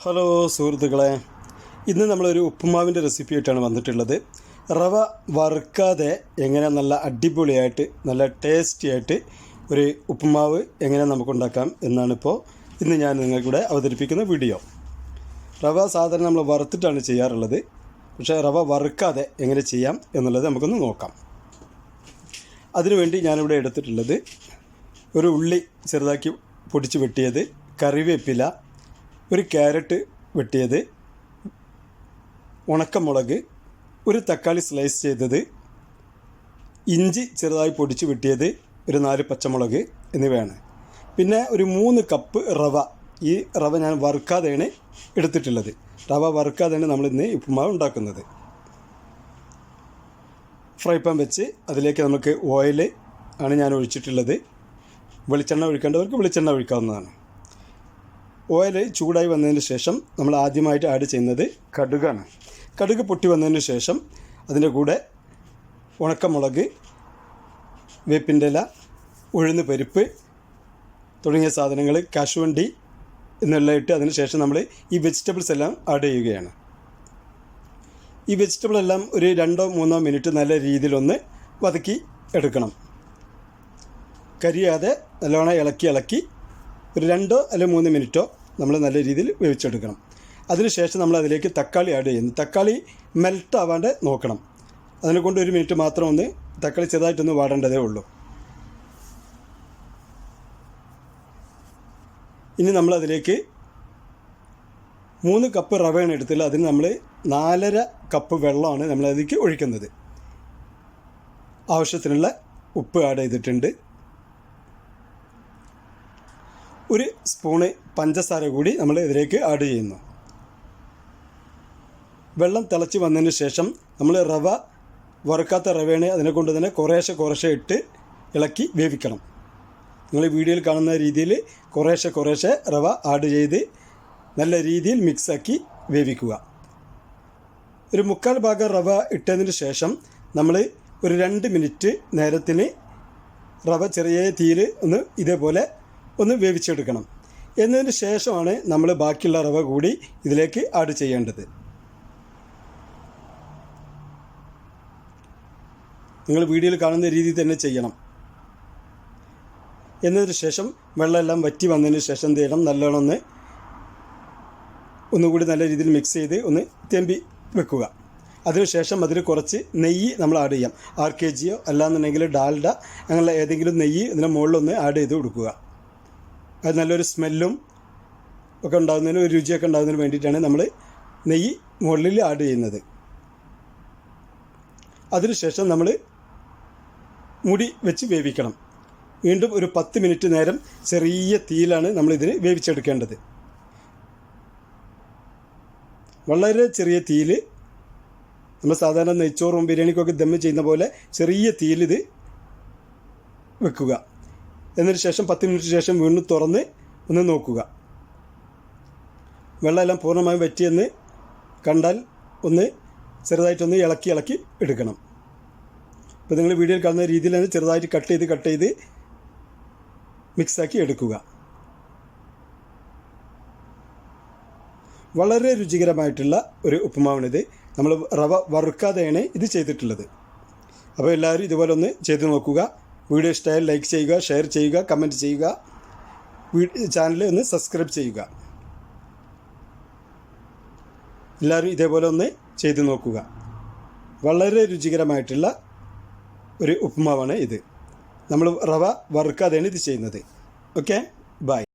Hello സുഹൃത്തുക്കളെ ഇന്ന് നമ്മളൊരു ഉപ്പുമാവിന്റെ റെസിപ്പി ആയിട്ടാണ് വന്നിട്ടുള്ളത്. റവ വറുക്കാതെ എങ്ങനെ നല്ല അടിപൊളിയായിട്ട് നല്ല ടേസ്റ്റി ആയിട്ട് ഒരു ഉപ്പുമാവ് എങ്ങനെ നമുക്കുണ്ടാക്കാം എന്നാണിപ്പോൾ ഇന്ന് ഞാൻ നിങ്ങൾക്കൂടെ അവതരിപ്പിക്കുന്ന വീഡിയോ. റവ സാധാരണ നമ്മൾ വറുത്തിട്ടാണ് ചെയ്യാറുള്ളത്. പക്ഷേ റവ വറുക്കാതെ എങ്ങനെ ചെയ്യാം എന്നുള്ളത് നമുക്കൊന്ന് നോക്കാം. അതിനുവേണ്ടി ഞാനിവിടെ എടുത്തിട്ടുള്ളത് ഒരു ഉള്ളി ചെറുതാക്കി പൊടിച്ച് വെട്ടിയത് കറിവേപ്പില ഒരു ക്യാരറ്റ് വെട്ടിയത് ഉണക്കമുളക് ഒരു തക്കാളി സ്ലൈസ് ചെയ്തത് ഇഞ്ചി ചെറുതായി പൊടിച്ച് വെട്ടിയത് ഒരു നാല് പച്ചമുളക് എന്നിവയാണ്. പിന്നെ ഒരു മൂന്ന് കപ്പ് റവ. ഈ റവ ഞാൻ വറുക്കാതെയാണ് എടുത്തിട്ടുള്ളത്. റവ വറുക്കാതെയാണ് നമ്മളിന്ന് ഉപ്പുമാവ് ഉണ്ടാക്കുന്നത്. ഫ്രൈ പാൻ വെച്ച് അതിലേക്ക് നമുക്ക് ഓയിൽ ആണ് ഞാൻ ഒഴിച്ചിട്ടുള്ളത്. വെളിച്ചെണ്ണ ഒഴിക്കേണ്ടവർക്ക് വെളിച്ചെണ്ണ ഒഴിക്കാവുന്നതാണ്. ഓയിൽ ചൂടായി വന്നതിന് ശേഷം നമ്മൾ ആദ്യമായിട്ട് ആഡ് ചെയ്യുന്നത് കടുകാണ്. കടുക് പൊട്ടി വന്നതിന് ശേഷം അതിന്റെ കൂടെ ഉണക്കമുളക് വേപ്പിന്റെ ഇല ഉഴുന്ന് പരിപ്പ് തുടങ്ങിയ സാധനങ്ങൾ കശുവണ്ടി എന്നുള്ള ഇട്ട് അതിന് ശേഷം നമ്മൾ ഈ വെജിറ്റബിൾസ് എല്ലാം ആഡ് ചെയ്യുകയാണ്. ഈ വെജിറ്റബിൾ എല്ലാം ഒരു രണ്ടോ മൂന്നോ മിനിറ്റ് നല്ല രീതിയിലൊന്ന് വതക്കി എടുക്കണം. കരിയാതെ നല്ലോണം ഇളക്കി ഇളക്കി ഒരു രണ്ടോ അല്ലെങ്കിൽ മൂന്ന് മിനിറ്റോ നമ്മൾ നല്ല രീതിയിൽ വേവിച്ചെടുക്കണം. അതിനുശേഷം നമ്മൾ അതിലേക്ക് തക്കാളി ആഡ് ചെയ്യുന്നു. തക്കാളി മെൽറ്റ് ആവാണ്ട് നോക്കണം. അതിനെ കൊണ്ട് ഒരു മിനിറ്റ് മാത്രം ഒന്ന് തക്കാളി ചെറുതായിട്ടൊന്ന് വാടേണ്ടതേ ഉള്ളൂ. ഇനി നമ്മൾ അതിലേക്ക് മൂന്ന് കപ്പ് റവയാണ് എടുത്തില്ല അതിന് നമ്മൾ നാലര കപ്പ് വെള്ളമാണ് നമ്മളതിലേക്ക് ഒഴിക്കുന്നത്. ആവശ്യത്തിനുള്ള ഉപ്പ് ആഡ് ചെയ്തിട്ടുണ്ട്. ഒരു സ്പൂണ് പഞ്ചസാര കൂടി നമ്മൾ ഇതിലേക്ക് ആഡ് ചെയ്യുന്നു. വെള്ളം തിളച്ച് വന്നതിന് ശേഷം നമ്മൾ റവ വറുക്കാത്ത റവയാണ് അതിനെ കൊണ്ട് തന്നെ കുറേശ്ശെ കുറേശ്ശെ ഇട്ട് ഇളക്കി വേവിക്കണം. നിങ്ങൾ വീഡിയോയിൽ കാണുന്ന രീതിയിൽ കുറേശ്ശെ കുറേശ്ശെ റവ ആഡ് ചെയ്ത് നല്ല രീതിയിൽ മിക്സാക്കി വേവിക്കുക. ഒരു മുക്കാൽ ഭാഗം റവ ഇട്ടതിന് ശേഷം നമ്മൾ ഒരു രണ്ട് മിനിറ്റ് നേരത്തിന് റവ ചെറിയ തീയിൽ ഒന്ന് ഇതേപോലെ ഒന്ന് വേവിച്ചെടുക്കണം. എന്നതിന് ശേഷമാണ് നമ്മൾ ബാക്കിയുള്ള റവ കൂടി ഇതിലേക്ക് ആഡ് ചെയ്യേണ്ടത്. നിങ്ങൾ വീഡിയോയിൽ കാണുന്ന രീതിയിൽ തന്നെ ചെയ്യണം. എന്നതിന് ശേഷം വെള്ളമെല്ലാം വറ്റി വന്നതിന് ശേഷം എന്ത് നല്ലോണം ഒന്ന് ഒന്നുകൂടി നല്ല രീതിയിൽ മിക്സ് ചെയ്ത് ഒന്ന് തെമ്പി വെക്കുക. അതിനുശേഷം അതിൽ കുറച്ച് നെയ്യ് നമ്മൾ ആഡ് ചെയ്യാം. ആർ കെ ജിയോ അല്ലാന്നുണ്ടെങ്കിൽ ഡാൽഡ അങ്ങനെയുള്ള ഏതെങ്കിലും നെയ്യ് ഇതിന്റെ മുകളിലൊന്ന് ആഡ് ചെയ്ത് കൊടുക്കുക. അത് നല്ലൊരു സ്മെല്ലും ഒക്കെ ഉണ്ടാകുന്നതിന് ഒരു രുചിയൊക്കെ ഉണ്ടാകുന്നതിന് വേണ്ടിയിട്ടാണ് നമ്മൾ നെയ്യ് മുകളിൽ ആഡ് ചെയ്യുന്നത്. അതിനുശേഷം നമ്മൾ മുടി വെച്ച് വേവിക്കണം. വീണ്ടും ഒരു പത്ത് മിനിറ്റ് നേരം ചെറിയ തീയിലാണ് നമ്മൾ ഇതിന് വേവിച്ചെടുക്കേണ്ടത്. വളരെ ചെറിയ തീയിൽ നമ്മൾ സാധാരണ നെയ്ച്ചോറും ബിരിയാണിക്കൊക്കെ ദമ്മ് ചെയ്യുന്ന പോലെ ചെറിയ തീയിൽ ഇത് വെക്കുക. എന്നതിന് ശേഷം പത്ത് മിനിറ്റ് ശേഷം വീണ്ടും തുറന്ന് ഒന്ന് നോക്കുക. വെള്ളമെല്ലാം പൂർണമായും വറ്റിയെന്ന് കണ്ടാൽ ഒന്ന് ചെറുതായിട്ടൊന്ന് ഇളക്കി ഇളക്കി എടുക്കണം. ഇപ്പോൾ നിങ്ങൾ വീഡിയോയിൽ കാണുന്ന രീതിയിൽ തന്നെ ചെറുതായിട്ട് കട്ട് ചെയ്ത് കട്ട് ചെയ്ത് മിക്സാക്കി എടുക്കുക. വളരെ രുചികരമായിട്ടുള്ള ഒരു ഉപ്പുമാവാണിത്. നമ്മൾ റവ വറുക്കാതെയാണ് ഇത് ചെയ്തിട്ടുള്ളത്. അപ്പോൾ എല്ലാവരും ഇതുപോലെ ഒന്ന് ചെയ്ത് നോക്കുക. വീഡിയോ ഇഷ്ടമായാൽ ലൈക്ക് ചെയ്യുക ഷെയർ ചെയ്യുക കമന്റ് ചെയ്യുക. ചാനൽ ഒന്ന് സബ്സ്ക്രൈബ് ചെയ്യുക. എല്ലാവരും ഇതേപോലെ ഒന്ന് ചെയ്തു നോക്കുക. വളരെ രുചികരമായിട്ടുള്ള ഒരു ഉപ്പുമാവാണ് ഇത്. നമ്മൾ റവ വറുക്കാതെയാണ് ഇത് ചെയ്യുന്നത്. Okay bye